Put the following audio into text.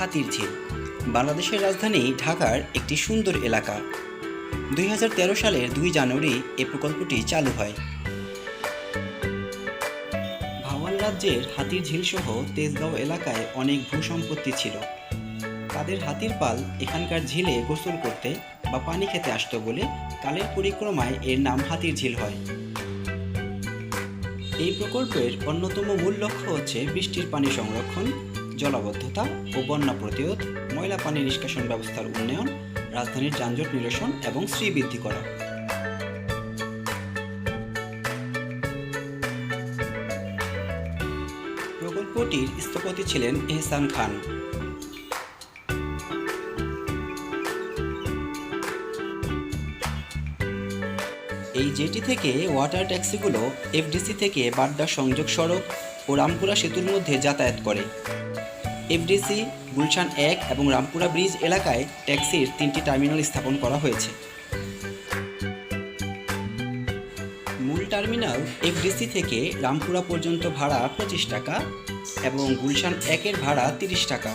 হাতির ঝিল বাংলাদেশের রাজধানী ঢাকার একটি সুন্দর এলাকা। দুই হাজার তেরো সালের দুই জানুয়ারি এই প্রকল্পটি চালু হয়। ভাওয়াল রাজ্যের হাতির ঝিল সহ তেজগাঁও এলাকায় অনেক ভূসম্পত্তি ছিল। তাদের হাতির পাল এখানকার ঝিলে গোসল করতে বা পানি খেতে আসতো বলে কালের পরিক্রমায় এর নাম হাতির ঝিল হয়। এই প্রকল্পের অন্যতম মূল লক্ষ্য হচ্ছে বৃষ্টির পানি সংরক্ষণ জলাবদ্ধতা ও বন্যা প্রতিরোধ, ময়লা পানি নিষ্কাশন ব্যবস্থার উন্নয়ন, রাজধানীর যানজট নিরসন এবং শ্রীবৃদ্ধি করা। প্রকল্পটির স্থপতি ছিলেন এহসান খান। এই জেটি থেকে ওয়াটার ট্যাক্সিগুলো এফডিসি থেকে বাড্ডা সংযোগ সড়ক ও রামপুরা সেতুর মধ্যে যাতায়াত করে। এফডিসি, গুলশান এক এবং রামপুরা ব্রিজ এলাকায় ট্যাক্সির তিনটি টার্মিনাল স্থাপন করা হয়েছে। মূল টার্মিনাল এফডিসি থেকে রামপুরা পর্যন্ত ভাড়া পঁচিশ টাকা এবং গুলশান একের ভাড়া তিরিশ টাকা।